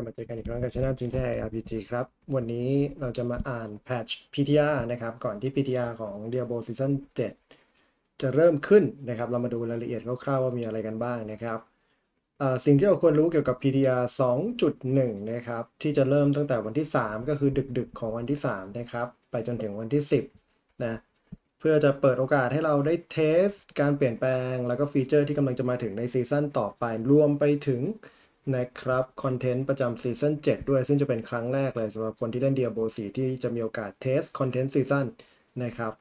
ลับมาเจอกันอีกครั้งกับช anel จินแท้ RPG ครับ วันนี้เราจะมาอ่าน patch PTR นะครับ ก่อนที่ PTR ของ Diablo Season 7 จะเริ่มขึ้นนะครับ เรามาดูรายละเอียดคร่าวๆว่ามีอะไรกันบ้างนะครับสิ่งที่เราควรรู้เกี่ยวกับ PTR 2.1 นะครับ ที่จะเริ่มตั้งแต่วันที่ 3 ก็คือดึกๆ ของวันที่ 3 นะครับ ไปจนถึงวันที่ 10 นะเพื่อจะเปิดโอกาสให้เราได้เทส การเปลี่ยนแปลง แล้วก็ฟีเจอร์ที่กำลังจะมาถึงในซีซั่นต่อไป รวมไปถึง นะครับคอนเทนต์ประจำซีซั่น7ด้วย ซึ่งจะเป็นครั้งแรกเลยสำหรับคนที่เล่น Diablo 4ที่จะมีโอกาสเทสคอนเทนต์ซีซั่นนะครับ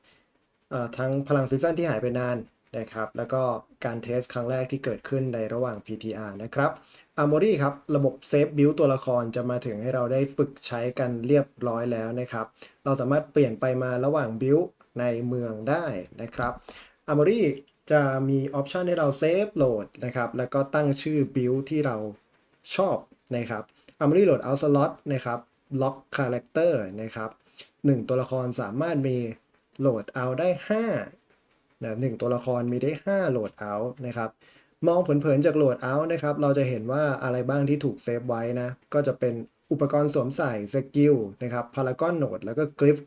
ทั้งพลังซีซั่นที่หายไปนานนะครับ แล้วก็การเทสครั้งแรกที่เกิดขึ้นในระหว่าง PTR นะครับอ a r m o r y ครับ ระบบเซฟบิลตัวละครจะมาถึงให้เราได้ฝึกใช้กันเรียบร้อยแล้วนะครับ เราสามารถเปลี่ยนไปมาระหว่างบิลในเมืองได้นะครับอ a r m o r y จะมีออปชันให้เราเซฟโหลดนะครับ แล้วก็ตั้งชื่อบิลที่เรา ชอบนะครับ Armory Load Out Slot นะครับ Lock Character นะครับหนึ่งตัวละครสามารถมีโหลดเอาได้5นะหนึ่งตัวละครมีได้ 5 โหลดเอานะครับมองเผินๆจากโหลดเอานะครับ เราจะเห็นว่าอะไรบ้างที่ถูกเซฟไว้นะ ก็จะเป็นอุปกรณ์สวมใส่สกิลนะครับพารากอนโหนดแล้วก็กริฟ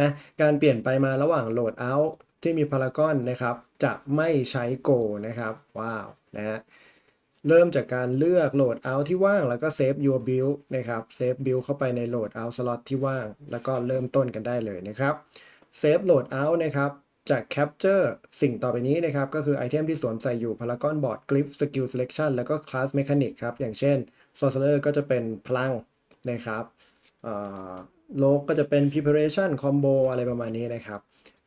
นะการเปลี่ยนไปมาระหว่างโหลดเอาที่มีพารากอนนะครับ จะไม่ใช้โกนะครับ ว้าวนะฮะ เริ่มจากการเลือกโหลด out ที่ว่าง แล้วก็ save your build นะครับ save build เข้าไปในโหลด out slot ที่ว่าง แล้วก็เริ่มต้นกันได้เลยนะครับ save load out นะครับจาก capture สิ่งต่อไปนี้นะครับ ก็คือไอเทมที่สวมใส่อยู่ paragon board glyph skill selection แล้วก็ class mechanic ครับ อย่างเช่น sorcerer ก็จะเป็นพลังนะครับโลกก็จะเป็น preparation combo อะไรประมาณนี้นะครับ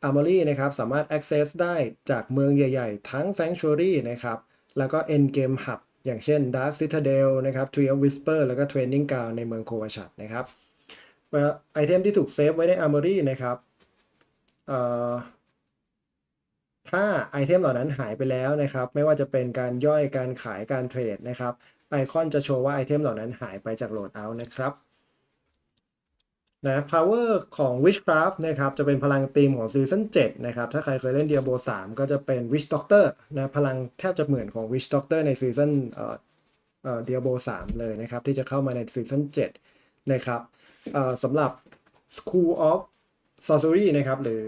armory นะครับ สามารถ access ได้จากเมืองใหญ่ ๆ ทั้ง sanctuary นะครับ แล้วก็ end game hub อย่างเช่น Dark Citadel นะครับ Tree of Whisper แล้วก็ Training Ground ในเมืองโควาชัดนะครับไอเทมที่ถูกเซฟไว้ใน Armory นะครับถ้าไอเทมเหล่านั้นหายไปแล้วนะครับ ไม่ว่าจะเป็นการย่อยการขายการเทรดนะครับไอคอนจะโชว์ว่าไอเทมเหล่านั้นหายไปจากโหลดเอาท์นะครับ นะ power ของ witchcraft นะครับจะเป็นพลังธีมของซีซั่น7นะครับถ้าใครเคยเล่น Diablo 3 ก็จะเป็น witch doctor นะพลังแทบจะเหมือนของ witch doctor ในซีซั่นเอ่อเอ่อ Diablo 3 เลยนะครับที่จะเข้ามาในซีซั่น7นะครับเอ่อสำหรับ school of sorcery นะครับหรือ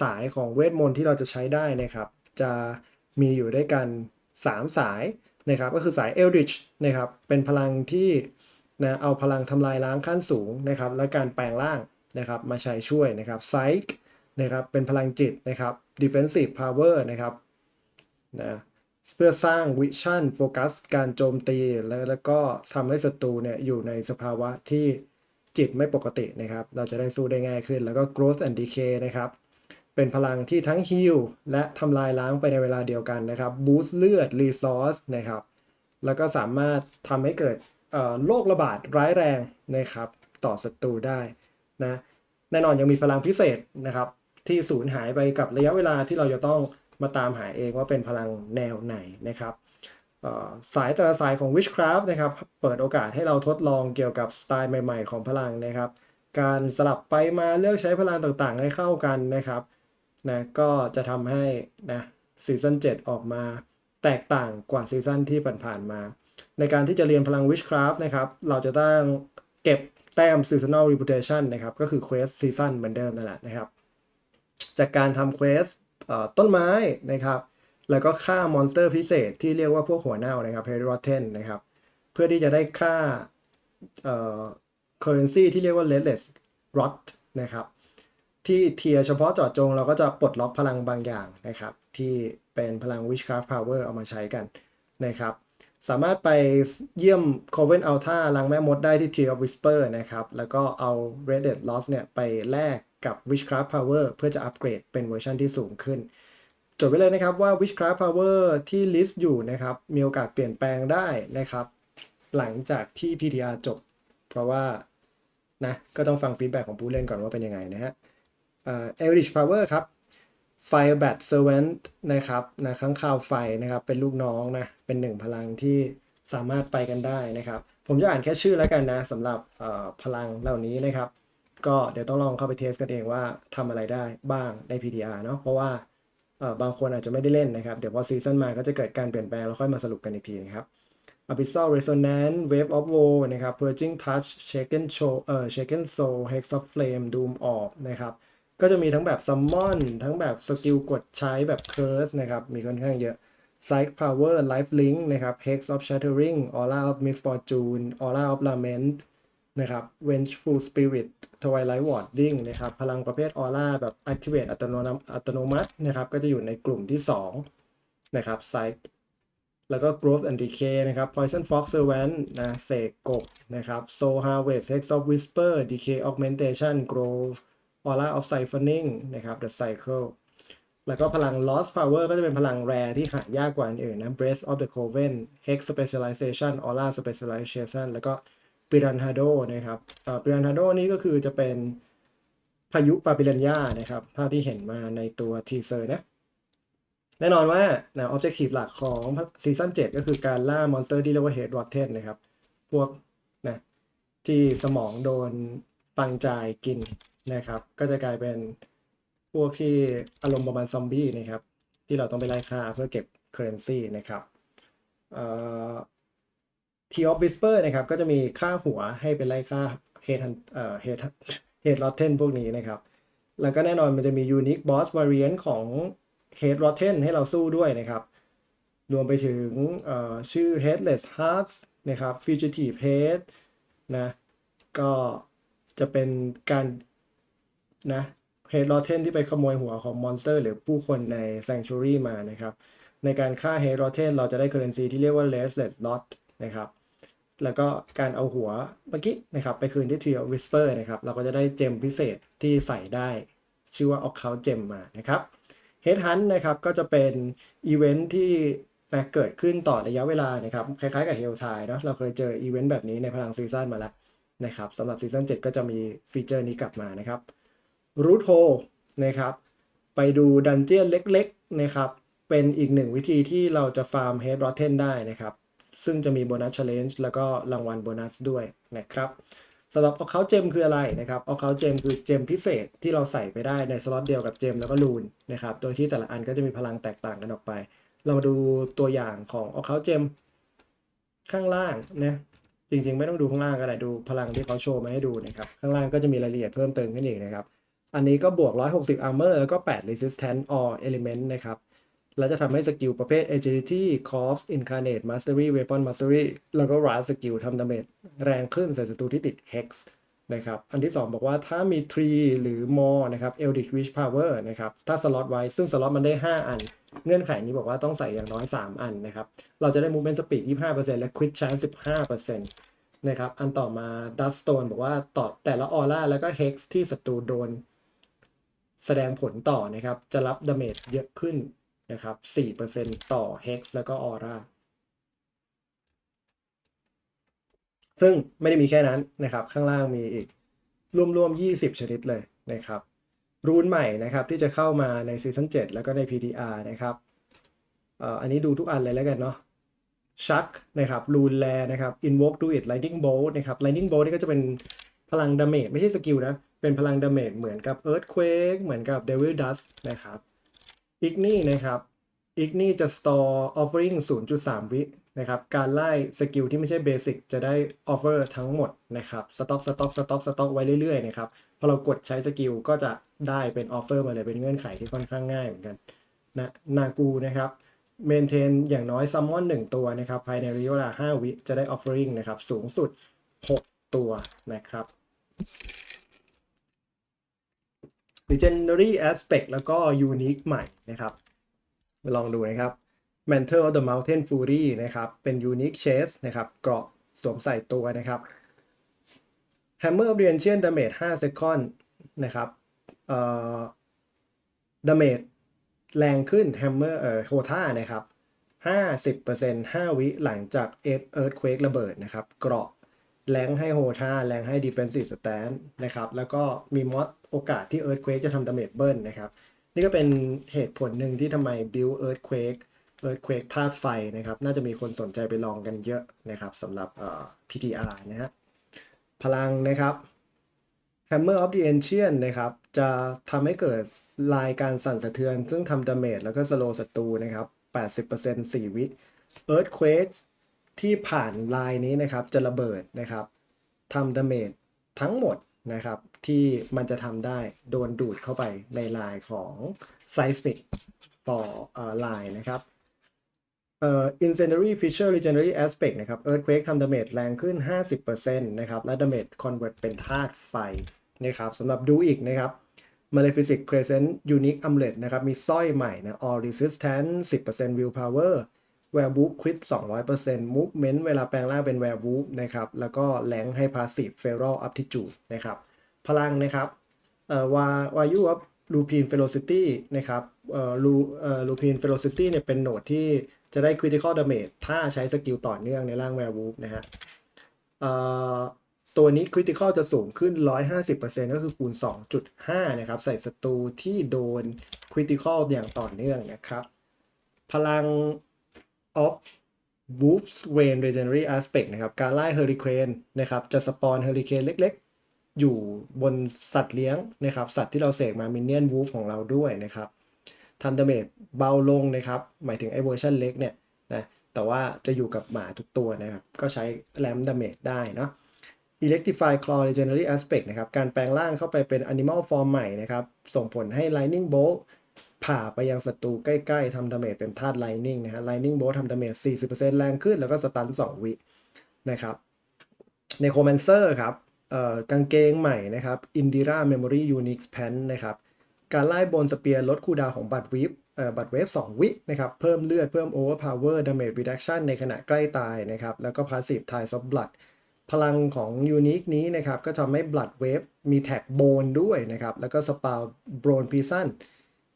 สายของเวทมนต์ที่เราจะใช้ได้นะครับจะมีอยู่ด้วยกัน 3 สายนะครับก็คือสาย eldritch นะครับเป็นพลังที่ นะเอาพลังทำลายล้างขั้นสูงนะครับและการแปลงร่างนะครับมาใช้ช่วยนะครับ psych นะครับเป็นพลังจิตนะครับ defensive power นะครับนะเพื่อสร้างวิชั่นโฟกัสการโจมตีแล้วแล้วก็ทำให้ศัตรูเนี่ยอยู่ในสภาวะที่จิตไม่ปกตินะครับ เราจะได้สู้ได้ง่ายขึ้น แล้วก็ growth and decay นะครับ เป็นพลังที่ทั้ง heal และทำลายล้างไปในเวลาเดียวกันนะครับ boost เลือด resource นะครับ แล้วก็สามารถทำให้เกิด โรคระบาดร้ายแรงนะครับต่อศัตรูได้นะแน่นอนยังมีพลังพิเศษนะครับที่สูญหายไปกับระยะเวลาที่เราจะต้องมาตามหาเองว่าเป็นพลังแนวไหนนะครับสายแต่ละสายของ Witchcraft นะครับเปิดโอกาสให้เราทดลองเกี่ยวกับสไตล์ใหม่ๆ ของพลังนะครับ การสลับไปมาเลือกใช้พลังต่างๆ ให้เข้ากันนะครับนะก็จะทำให้นะซีซั่น7ออกมาแตกต่างกว่าซีซั่นที่ผ่านๆมา ในการที่จะเรียนพลัง Witchcraft นะครับ เราจะต้องเก็บแต้ม Seasonal Reputation นะครับ ก็คือ Quest Season เหมือนเดิมนั่นแหละนะครับ จากการทำ Quest ต้นไม้นะครับ แล้วก็ฆ่ามอนสเตอร์พิเศษที่เรียกว่าพวกหัวเน่านะครับ h e r o t e n นะครับ เพื่อที่จะได้ค่าเอ่อ currency ที่เรียกว่า Redless Rot นะครับ ที่เทียเฉพาะเจาะจงเราก็จะปลดล็อกพลังบางอย่างนะครับ ที่เป็นพลัง Witchcraft Power เอามาใช้กันนะครับ สามารถไปเยี่ยม Coven Altar ลังแม่มดได้ที่ Tree of Whisper นะครับ แล้วก็เอา Red Dead Lost เนี่ยไปแลกกับ Witchcraft Power เพื่อจะอัปเกรดเป็นเวอร์ชันที่สูงขึ้น จดไว้เลยนะครับว่า Witchcraft Power ที่ list อยู่นะครับ มีโอกาสเปลี่ยนแปลงได้นะครับ หลังจากที่ PTR จบ เพราะว่านะก็ต้องฟังฟีดแบ็ของผู้เล่นก่อนว่าเป็นยังไงนะฮะเอ่อ Eldritch Power ครับ Firebat Servant นะครับนะข้างข่าวไฟนะครับ เป็นลูกน้องนะ เป็นหนึ่งพลังที่สามารถไปกันได้นะครับ ผมจะอ่านแค่ชื่อแล้วกันนะสำหรับพลังเหล่านี้นะครับ ก็เดี๋ยวต้องลองเข้าไปเทสกันเองว่าทำอะไรได้บ้างใน PTR เนาะเพราะว่าบางคนอาจจะไม่ได้เล่นนะครับ เดี๋ยวพอซีซั่นมาก็จะเกิดการเปลี่ยนแปลงแล้วค่อยมาสรุปกันอีกทีนะครับ Abyssal Resonance Wave of Woe นะครับ Purging Touch Shaken Show เอ่อ Shaken Soul Hex of Flame Doom Orb นะครับ ก็จะมีทั้งแบบ Summon ทั้งแบบสกิลกดใช้แบบ Curse นะครับ มีค่อนข้างเยอะ Psych Power Life Link นะครับ Hex of Shattering Aura of Misfortune Aura of Lament นะครับ Vengeful Spirit Twilight Warding นะครับ พลังประเภท Aura แบบ Activate อัตโนมัติอัตโนมัตินะครับ ก็จะอยู่ในกลุ่มที่ 2 นะครับ Psych แล้วก็ Growth and Decay นะครับ Poison Fox Servant นะเสกกบนะครับ Soul Harvest Hex of Whisper Decay Augmentation Growth Aura of Siphoning นะครับ The Cycle แล้วก็พลัง Lost Power ก็จะเป็นพลังแรที่หายากกว่าอื่นนะ Breath of the Coven Hex Specialization Aura Specialization แล้วก็ Piranhado นะครับอ่อ Piranhado นี่ก็คือจะเป็นพายุปาปิรันยานะครับเท่าที่เห็นมาในตัวทีเซอร์นะแน่นอนว่านะ objective หลักของซีซั่น7ก็คือการล่ามอนสเตอร์ที่เรียกว่า Head Rotten นะครับ พวกนะที่สมองโดนฟังจายกิน นะครับ ก็จะกลายเป็นพวกที่อารมณ์ประมาณซอมบี้นะครับ ที่เราต้องไปไล่ฆ่าเพื่อเก็บ currency นะครับเอ่อ T of Whisper นะครับ ก็จะมีค่าหัวให้เป็นไล่ค่า Head Hunt เอ่อ Head Head Rotten พวกนี้นะครับ แล้วก็แน่นอนมันจะมี Unique Boss Variant ของ Head Rotten ให้เราสู้ด้วยนะครับ รวมไปถึงชื่อ Headless Hearts นะครับ Fugitive Head นะ ก็จะเป็นการ นะ Head Rotten ที่ไปขโมยหัวของมอนสเตอร์หรือผู้คนใน Sanctuary มานะครับ ในการฆ่า Head Rotten เราจะได้ currency ที่เรียกว่า Restless Lot นะครับแล้วก็การเอาหัวเมื่อกี้นะครับไปคืนที่ Tree of Whisper นะครับเราก็จะได้เจมพิเศษที่ใส่ได้ ชื่อว่า Occult Gem มานะครับ Head Hunt นะครับก็จะเป็นอีเวนท์ที่นะเกิดขึ้นต่อระยะเวลานะครับคล้ายๆกับ Hell Tide เนอะเราเคยเจออีเวนต์แบบนี้ในพลังซีซั่นมาแล้วนะครับสำหรับซีซั่น7ก็จะมีฟีเจอร์นี้กลับมานะครับ Root Hole นะครับ ไปดูดันเจียนเล็กๆนะครับ เป็นอีกหนึ่งวิธีที่เราจะฟาร์ม Head Rotten ได้นะครับ ซึ่งจะมีโบนัส Challenge แล้วก็รางวัลโบนัสด้วยนะครับสำหรับ o c c u l t Gem คืออะไรนะครับ o c c u l t Gem คือเจมพิเศษที่เราใส่ไปได้ในสล็อตเดียวกับเจมแล้วก็ลูนนะครับ โดยที่แต่ละอันก็จะมีพลังแตกต่างกันออกไป เรามาดูตัวอย่างของ o c c u l t Gem ข้างล่างนะจริงๆ ไม่ต้องดูข้างล่างก็ได้ดูพลังที่เขาโชว์มาให้ดูนะครับ ข้างล่างก็จะมีรายละเอียดเพิ่มเติมขึ้นอีกนะครับ อันนี้ก็บวก 160 armor แล้วก็ 8 resistance all element นะครับ แล้วจะทำให้สกิลประเภท agility corpse incarnate mastery weapon mastery แล้วก็ rise สกิลทำดาเมจแรงขึ้นใส่ศัตรูที่ติด hex นะครับ อันที่ 2 บอกว่าถ้ามี tree หรือ more นะครับ eldritch wish power นะครับ ถ้าสล็อตไว้ ซึ่งสล็อตมันได้ 5 อัน เงื่อนไขนี้บอกว่าต้องใส่อย่างน้อย 3 อันนะครับ เราจะได้ movement speed 25%และ crit chance 15%นะครับ อันต่อมา dust stone บอกว่าต่อแต่ละ aura แล้วก็ hex ที่ศัตรูโดน แสดงผลต่อนะครับ จะรับดาเมจเยอะขึ้นนะครับ 4%ต่อ hex แล้วก็ aura ซึ่งไม่ได้มีแค่นั้นนะครับ ข้างล่างมีอีกรวมๆ 20 ชนิดเลยนะครับ รูนใหม่นะครับที่จะเข้ามาในซีซั่น7แล้วก็ใน PTR นะครับอ,ออันนี้ดูทุกอันเลยแล้วกันเนาะชักนะครับรูนแลนะครับ invoke do it lightning bolt นะครับ lightning bolt นี่ก็จะเป็น พลังดาเมจไม่ใช่สกิลนะ เป็นพลังดาเมจเหมือนกับ earthquake เหมือนกับ devil dust นะครับอีกนี่นะครับอีกนี่จะ store offering 0.3 วินะครับ การไล่สกิลที่ไม่ใช่เบสิกจะได้ offer ทั้งหมดนะครับสต็อกสต็อกสต็อกสต็อกไว้เรื่อยๆนะครับ พอเรากดใช้สกิลก็จะได้เป็น offer มาเลยเป็นเงื่อนไขที่ค่อนข้างง่ายเหมือนกันนะนากูนะครับ maintain อย่างน้อย summon 1 ตัวนะครับ ภายในระยะเวลา 5 วิจะได้ offering นะครับ สูงสุด 6 ตัวนะครับ legendary aspect แล้วก็ unique ใหม่นะครับลองดูนะครับ Mantle of the Mountain Fury นะครับ เป็น unique chase นะครับเกราะสวมใส่ตัวนะครับ Hammer of the Ancient damage 5 second นะครับเอ่อ damage แรงขึ้น Hammer เอ่อ Hota นะครับ 50% 5 วิหลังจาก Earthquake ระเบิดนะครับ เกราะ แรงให้ Hota แรงให้ Defensive Stand นะครับแล้วก็มีมอดโอกาสที่ Earthquake จะทำ damage เบิ้ลนนะครับนี่ก็เป็นเหตุผลหนึ่งที่ทำไม build earthquake earthquake ธาตุไฟนะครับน่าจะมีคนสนใจไปลองกันเยอะนะครับสำหรับเอ่อ PTR นะฮะพลังนะครับ Hammer of the Ancient นะครับจะทำให้เกิดลายการสั่นสะเทือน ซึ่งทำดาเมจแล้วก็สโลศัตรูนะครับ 80% 4 วิ Earthquake ที่ผ่านลายนี้นะครับจะระเบิดนะครับทำดาเมจทั้งหมดนะครับที่มันจะทำได้โดนดูดเข้าไปในลายของ Seismic ต่อลายนะครับเอ่อ Incendiary Fissure Legendary Aspect นะครับ Earthquake ทำดาเมจแรงขึ้น 50%นะครับ และดาเมจ Convert เป็นธาตุไฟนะครับสำหรับดูอีกนะครับ Malefic Crescent Unique Amulet นะครับ มีสร้อยใหม่นะ All Resistance 10% Willpower Werewolf Crit 200% Movement เวลาแปลงร่างเป็น Werewolf นะครับ แล้วก็แรงให้ Passive Feral Aptitude นะครับ พลังนะครับเอ่อวาวายุวับลูพีนเฟโลซิตี้นะครับเอ่อลูเอ่อลูพีนเฟโลซิตี้เนี่ยเป็นโหนดที่จะได้ Critical Damage ถ้าใช้สกิลต่อเนื่องในร่าง Werewolf นะฮะเอ่อตัวนี้ Critical จะสูงขึ้น 150%ก็คือคูณ 2.5 นะครับ ใส่ศัตรูที่โดน Critical อย่างต่อเนื่องนะครับ พลัง of Wolf's Rain Legendary Aspect นะครับ การไล่เฮอริเคนนะครับ จะสปอนเฮอริเคนเล็กๆ อยู่บนสัตว์เลี้ยงนะครับ สัตว์ที่เราเสกมามินเนี่ยนวูฟของเราด้วยนะครับทำดาเมจเบาลงนะครับ หมายถึงไอเวอร์ชันเล็กเนี่ยนะ แต่ว่าจะอยู่กับหมาทุกตัวนะครับ ก็ใช้แรมดาเมจได้เนาะ Electrify Claw Legendary Aspect นะครับ การแปลงร่างเข้าไปเป็น Animal Form ใหม่นะครับ ส่งผลให้ Lightning Bolt ผ่าไปยังศัตรูใกล้ๆทำดาเมจเป็นธาตุ Lightning นะฮะ Lightning Bolt ทำดาเมจ40%แรงขึ้นแล้วก็สตัน 2 วินะครับใน Necromancer ครับเอ่อกางเกงใหม่นะครับ Indira Memory Unique Pant นนะครับการไล่บนสเปียร์ลดคูดาวของบัตรวิฟเอ่อบัตรเวฟ2 วินะครับเพิ่มเลือด เพิ่ม Overpower Damage Reduction ในขณะใกล้ตายนะครับแล้วก็ Passive Ties of Blood พลังของยูนิคนี้นะครับก็ทำให้ Blood Wave มีแท็กโบนด้วยนะครับแล้วก็สปาวโบนพีซัน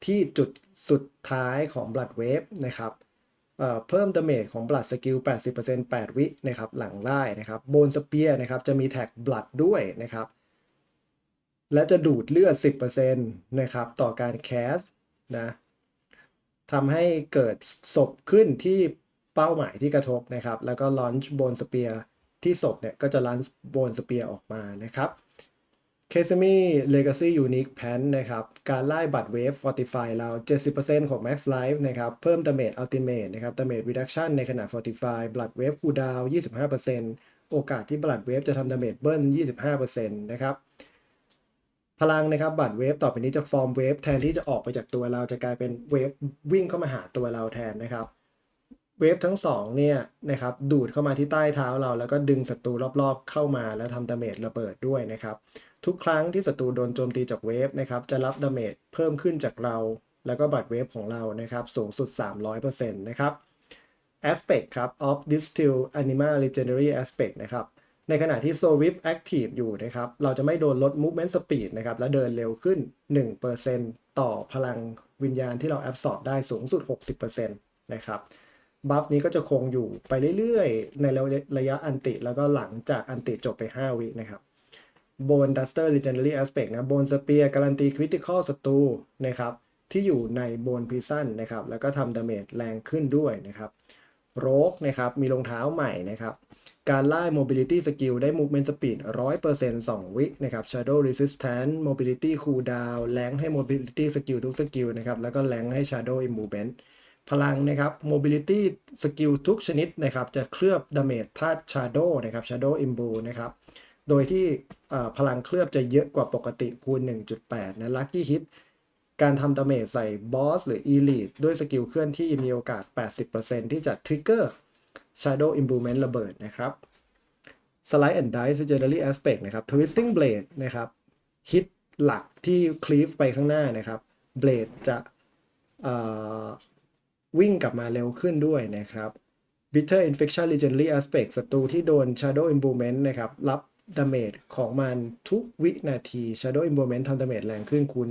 ที่จุดสุดท้ายของ Blood Wave นะครับเเพิ่มดาเมจของ Blood Skill 80% 8 วินะครับหลังไล่นะครับโบนสเปียร์นะครับจะมีแท็ก Blood ด้วยนะครับ และจะดูดเลือด 10%นะครับต่อการแคสนะทำให้เกิดศพขึ้นที่เป้าหมายที่กระทบนะครับ แล้วก็ลอนช์โบนสเปียร์ที่ศพเนี่ยก็จะลันช์โบนสเปียร์ออกมานะครับ เคซมีเลกาซี่ยูนิคแพนนะครับ การไล่บัตรเวฟ Fortify เรา 70%ของ Max Life นะครับ เพิ่มดาเมจอัลติเมทนะครับดาเมจ Reduction ในขณะ Fortify Blood Wave Cooldown 25%โอกาสที่ Blood Wave จะทำดาเมจเบิ้ล 25%นะครับ พลังนะครับบัตรเวฟต่อไปนี้จะฟอร์มเวฟแทนที่จะออกไปจากตัวเราจะกลายเป็นเวฟวิ่งเข้ามาหาตัวเราแทนนะครับเวฟทั้งสองเนี่ยนะครับดูดเข้ามาที่ใต้เท้าเรา แล้วก็ดึงศัตรูรอบๆเข้ามาแล้วทำดาเมจระเบิดด้วยนะครับ ทุกครั้งที่ศัตรูโดนโจมตีจากเวฟนะครับ จะรับดาเมจเพิ่มขึ้นจากเรา แล้วก็บัตรเวฟของเรานะครับ สูงสุด 300%นะครับ Aspect ครับ of Distill anima legendary Aspect นะครับ ในขณะที่ s o w i f Active อยู่นะครับ เราจะไม่โดนลด Movement Speed นะครับ และเดินเร็วขึ้น 1%ต่อพลังวิญญาณที่เรา absorb ได้สูงสุด 60%นะครับบัฟนี้ก็จะคงอยู่ไปเรื่อยๆ ในระยะอันติ แล้วก็หลังจากอันติจบไป 5 วินะครับ โบนดัสเตอร์ Legendary Aspect นะโบนสเปียร์การันตี Critical ศัตรูนะครับที่อยู่ในโบนพิซันนะครับแล้วก็ทำดาเมจแรงขึ้นด้วยนะครับโรกนะครับมีรองเท้าใหม่นะครับการไล่ mobility skill ได้ movement speed 100% 2 วินะครับ shadow resistance mobility cooldown แรงให้ mobility skill ทุกสกิลนะครับ แล้วก็แรงให้ shadow movement พลังนะครับ mobility skill ทุกชนิดนะครับ จะเคลือบ damage ธาตุ shadow นะครับ shadow imbue นะครับ โดยที่พลังเคลือบจะเยอะกว่าปกติคูณ 1.8 นะ lucky hit การทำดาเมจใส่บอสหรือ Elite ด้วยสกิลเคลื่อนที่มีโอกาส 80%ที่จะทริกเกอร์ Shadow Improvement ระเบิดนะครับ Slide and Dice Legendary Aspect นะครับ Twisting Blade นะครับฮิตหลักที่คลีฟไปข้างหน้านะครับเบลดจะวิ่งกลับมาเร็วขึ้นด้วยนะครับ Bitter Infection Legendary Aspect ศัตรูที่โดน Shadow Improvement นะครับรับ ดาเมจของมันทุกวินาที Shadow Improvement ทำดาเมจแรงขึ้นคูณ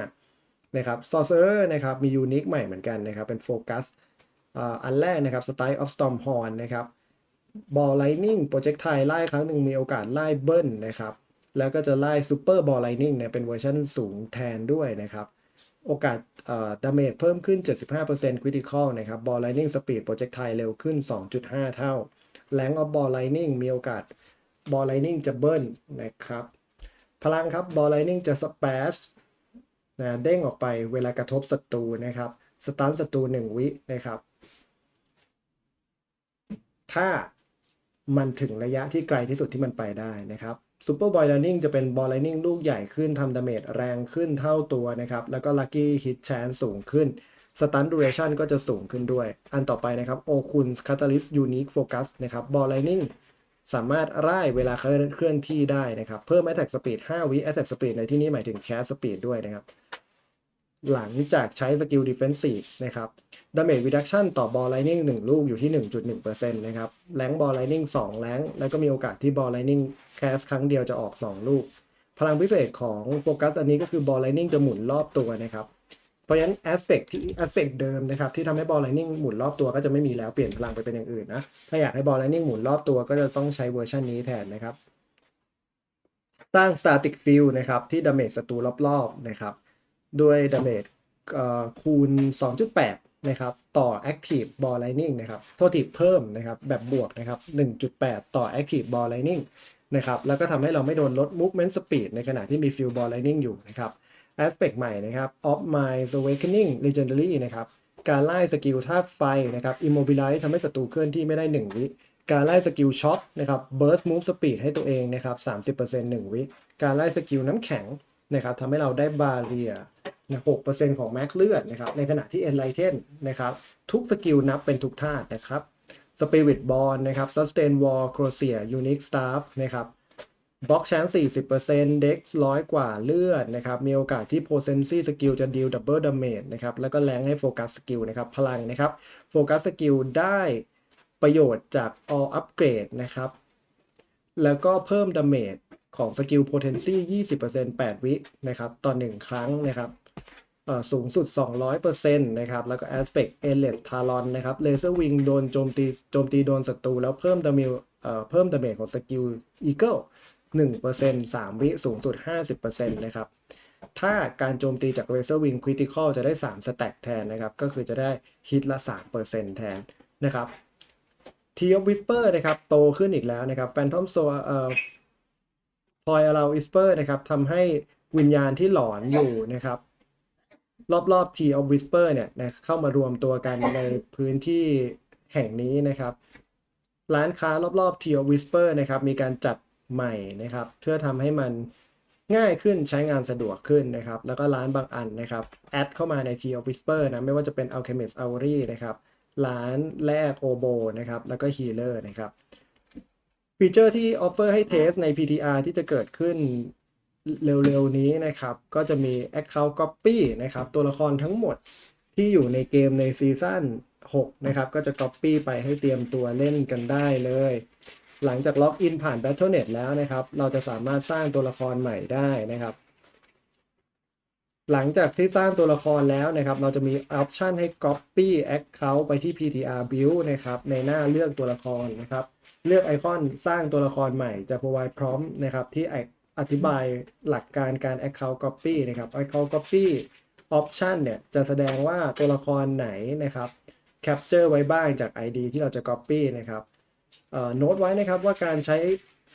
1.5 นะครับ Sorcerer นะครับ มียูนิคใหม่เหมือนกันนะครับ เป็นโฟกัสอันแรกนะครับ Style of Storm Horn นะครับ Ball Lightning Projectile ไล่ครั้งหนึ่งมีโอกาสไล่เบิ้ลนะครับ แล้วก็จะไล่ Super Ball Lightning เนี่ยเป็นเวอร์ชันสูงแทนด้วยนะครับ โอกาสดาเมจเพิ่มขึ้น 75% Critical นะครับ Ball Lightning Speed Projectile เร็วขึ้น 2.5 เท่า Length of Ball Lightning มีโอกาส Ball Lightning จะเบิ้ลนะครับ พลังครับ Ball Lightning จะ Splash นะเด้งออกไปเวลากระทบศัตรูนะครับสตันศัตรู1วินะครับ ถ้ามันถึงระยะที่ไกลที่สุดที่มันไปได้นะครับซูเปอร์บอย l ลนิ่งจะเป็นบอล l ลนิ่งลูกใหญ่ขึ้นทำดาเมจแรงขึ้นเท่าตัวนะครับ แล้วก็ลัคกี้ฮิตแชนสูงขึ้นสตันดูเรชันก็จะสูงขึ้นด้วย อันต่อไปนะครับโอคุนคาตาลิสยูนิคโฟกัสนะครับบอล l ลนิ่ง สามารถร่ายเวลาเคลื่อนที่ได้นะครับ เพิ่ม Attack Speed 5 วิ Attack Speed ในที่นี้หมายถึง Cast Speed ด้วยนะครับ หลังจากใช้สกิล Defensive นะครับ Damage Reduction ต่อบอล Lightning 1 ลูกอยู่ที่ 1.1%นะครับแรงบอล Lightning 2แรงแล้วก็มีโอกาสที่บอล Lightning Cast ครั้งเดียวจะออก 2 ลูก พลังพิเศษของโฟกัสอันนี้ก็คือบอล Lightning จะหมุนรอบตัวนะครับ เพราะฉะนั้น aspect ที่ aspect เดิมนะครับที่ทำให้บอล Lightning หมุนรอบตัวก็จะไม่มีแล้วเปลี่ยนพลังไปเป็นอย่างอื่นนะถ้าอยากให้บอล Lightning หมุนรอบตัวก็จะต้องใช้เวอร์ชันนี้แทนนะครับ สร้าง static field นะครับที่ damage ศัตรูรอบๆนะครับด้วย damage เอ่อคูณ 2.8 นะครับ ต่อ active ball lightning นะครับ โทษทีเพิ่มนะครับ แบบบวกนะครับ 1.8 ต่อ active ball lightning นะครับ แล้วก็ทำให้เราไม่โดนลด movement speed ในขณะที่มี field ball lightning อยู่นะครับ aspect ใหม่นะครับ of my awakening legendary นะครับ การไล่สกิลธาตุไฟนะครับ immobilize ทำให้ศัตรูเคลื่อนที่ไม่ได้ 1 วิ การไล่สกิลช็อตนะครับ burst move speed ให้ตัวเองนะครับ 30% 1 วิ การไล่สกิลน้ำแข็งนะครับทำให้เราได้บาเรียนะ6%ของแม็กเลือดนะครับ ในขณะที่ enlighten นะครับ ทุกสกิลนับเป็นทุกธาตุนะครับ spirit bond นะครับ sustain wall crocier unique staff นะครับ บล็อกแชน40% dex ร้อยกว่าเลือดนะครับ มีโอกาสที่ potency skill จะ deal double damage นะครับ แล้วก็แรงให้โฟกัสสกิลนะครับ พลังนะครับ โฟกัสสกิลได้ประโยชน์จาก all upgrade นะครับ แล้วก็เพิ่ม damage ของสกิล potency 20% 8 วินะครับ ต่อ 1 ครั้งนะครับสูงสุด 200%นะครับ แล้วก็ aspect endless talon นะครับ laser wing โดนโจมตี โจมตีโดนศัตรูแล้วเพิ่ม damage เอ่อเพิ่ม damage ของสกิล eagle 1% 3 วิสูงสุด 50%นะครับถ้าการโจมตีจาก Razor Wing Critical จะได้ 3 สแต็กแทนนะครับ ก็คือจะได้ฮิตละ 3%แทนนะครับ t of Whisper นะครับ โตขึ้นอีกแล้วนะครับ Phantom Soul เอ่อ Poi Allow Whisper นะครับทำให้วิญญาณที่หลอนอยู่นะครับ รอบๆ T of Whisper เนี่ยนะเข้ามารวมตัวกันในพื้นที่แห่งนี้นะครับ ร้านค้ารอบๆ T of Whisper นะครับ มีการจัด ใหม่นะครับ เพื่อทำให้มันง่ายขึ้นใช้งานสะดวกขึ้นนะครับ แล้วก็ร้านบางอันนะครับ แอดเข้ามาใน T of Whisper นะไม่ว่าจะเป็น Alchemist Auri นะครับ ร้านแรก Obo นะครับ แล้วก็ Healer นะครับฟีเจอร์ที่ offer ให้เทสใน PTR ที่จะเกิดขึ้นเร็วๆนี้นะครับ ก็จะมี Account Copy นะครับ ตัวละครทั้งหมดที่อยู่ในเกมในซีซั่น6นะครับ ก็จะ Copy ไปให้เตรียมตัวเล่นกันได้เลย หลังจากล็อกอินผ่าน Battle.net แล้วนะครับ เราจะสามารถสร้างตัวละครใหม่ได้นะครับ หลังจากที่สร้างตัวละครแล้วนะครับ เราจะมีออปชันให้ Copy Account ไปที่ PTR Build นะครับ ในหน้าเลือกตัวละครนะครับ เลือกไอคอนสร้างตัวละครใหม่จะ provide prompt นะครับ ที่อธิบายหลักการการ Account Copy นะครับ Account Copy Option เนี่ยจะแสดงว่าตัวละครไหนนะครับ Capture ไว้บ้างจาก ID ที่เราจะ Copy นะครับ โน้ตไว้นะครับว่าการใช้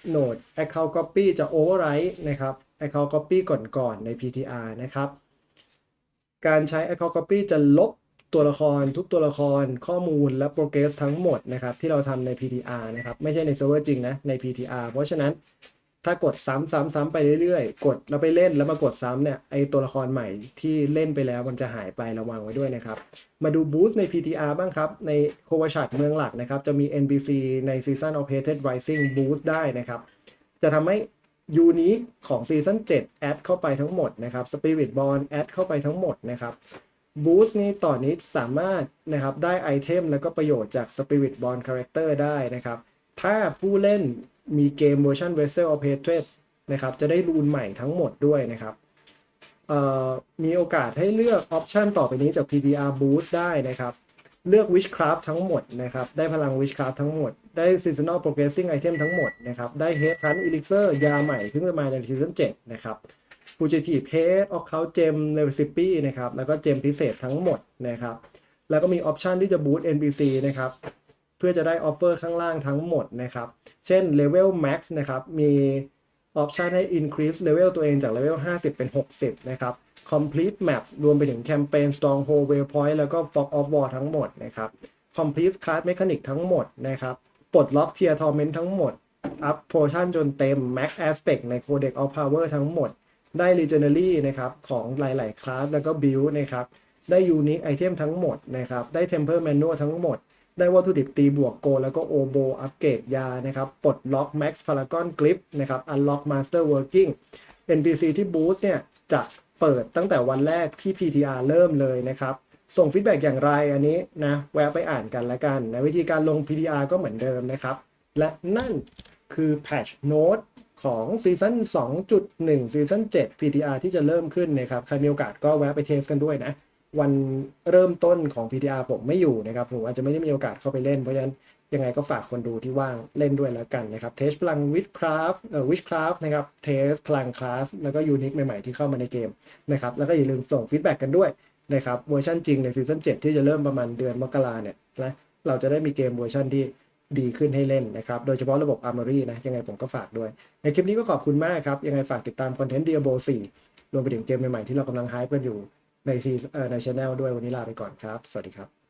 โหนด Account Copy จะ overwrite นะครับ Account Copy ก่อนๆใน PTR นะครับ การใช้ Account Copy จะลบตัวละครทุกตัวละครข้อมูลและ progress ทั้งหมดนะครับที่เราทำใน PTR นะครับ ไม่ใช่ในเซิร์ฟเวอร์จริงนะ ใน PTR เพราะฉะนั้น ถ้ากดซ้ำๆๆไปเรื่อยๆ กดแล้วไปเล่นแล้วมากดซ้ำเนี่ยไอตัวละครใหม่ที่เล่นไปแล้วมันจะหายไประวังไว้ด้วยนะครับ มาดูบูสต์ใน PTR บ้างครับ ในโควาชัดเมืองหลักนะครับ จะมี NPC ใน Season of Hated Rising Boost ได้นะครับ จะทำให้ยูนิคของซีซั่น7แอดเข้าไปทั้งหมดนะครับ Spirit Bond แอดเข้าไปทั้งหมดนะครับบูสต์นี้ต่อนนี้สามารถนะครับได้ไอเทมแล้วก็ประโยชน์จาก Spirit Bond Character ได้นะครับ ถ้าผู้เล่น มีเกมเวอร์ชัน Vessel of Hatred นะครับ จะได้รูนใหม่ทั้งหมดด้วยนะครับมีโอกาสให้เลือกออปชันต่อไปนี้จาก PTR Boost ได้นะครับ เลือก Witchcraft ทั้งหมดนะครับ ได้พลัง Witchcraft ทั้งหมด ได้ Seasonal Progressing Item ทั้งหมดนะครับ ได้ Head Hunt Elixir ยาใหม่ที่จะมาในซีซั่น7นะครับ Fugitive Head Occult Gem Recipe นะครับ แล้วก็เจมพิเศษทั้งหมดนะครับ แล้วก็มีออปชันที่จะ Boost NPC นะครับ พื่อจะได้ออฟเฟอร์ข้างล่างทั้งหมดนะครับ เช่น Level Max นะครับ มีออปชันให้ increase level ตัวเองจาก level 50 เป็น 60 นะครับ complete map รวมไปถึงแคมเปญ stronghold waypoint แล้วก็ fog of war ทั้งหมดนะครับ complete card mechanic ทั้งหมดนะครับ ปลดล็อกเทียร์ทอร์เมนทั้งหมดอัพโพชั่นจนเต็ม Max Aspect ใน Codex of Power ทั้งหมด ได้ Legendary นะครับ ของหลาย ๆ คลาสแล้วก็ Build นะครับ ได้ Unique Item ทั้งหมดนะครับ ได้ Temper Manual ทั้งหมด ได้วัตถุดิบตีบวกโก แล้วก็โอโบอัปเกรดยานะครับปลดล็อก Max Paragon Grip นะครับ Unlock Master Working NPC ที่บูธเนี่ยจะเปิดตั้งแต่วันแรกที่ PTR เริ่มเลยนะครับส่งฟีดแบ็กอย่างไรอันนี้นะแวะไปอ่านกันละกันนะวิธีการลง PTR ก็เหมือนเดิมนะครับ และนั่นคือ Patch Note ของซีซั่น2.1ซีซั่น7 PTR ที่จะเริ่มขึ้นนะครับ ใครมีโอกาสก็แวะไปเทสกันด้วยนะ วันเริ่มต้นของ PTR ผมไม่อยู่นะครับผมอาจจะไม่ได้มีโอกาสเข้าไปเล่น เพราะฉะนั้นยังไงก็ฝากคนดูที่ว่างเล่นด้วยแล้วกันนะครับเทสพลังวิดคราฟเอ่อวิชคราฟนะครับเทสพลังคลาสแล้วก็ยูนิคใหม่ๆที่เข้ามาในเกมนะครับแล้วก็อย่าลืมส่งฟีดแบ็กกันด้วยนะครับเวอร์ชันจริงในซีซั่น7ที่จะเริ่มประมาณเดือนมกราเนี่ยนะเราจะได้มีเกมเวอร์ชันที่ดีขึ้นให้เล่นนะครับ โดยเฉพาะระบบ Armory นะ ยังไงผมก็ฝากด้วย ในคลิปนี้ก็ขอบคุณมากครับ ยังไงฝากติดตามคอนเทนต์ Diablo 4 รวมไปถึงเกมใหม่ๆ ที่เรากำลังฮป์กันอยู่ ในซีในช anel ด้วยวันนี้ลาไปก่อนครับ สวัสดีครับ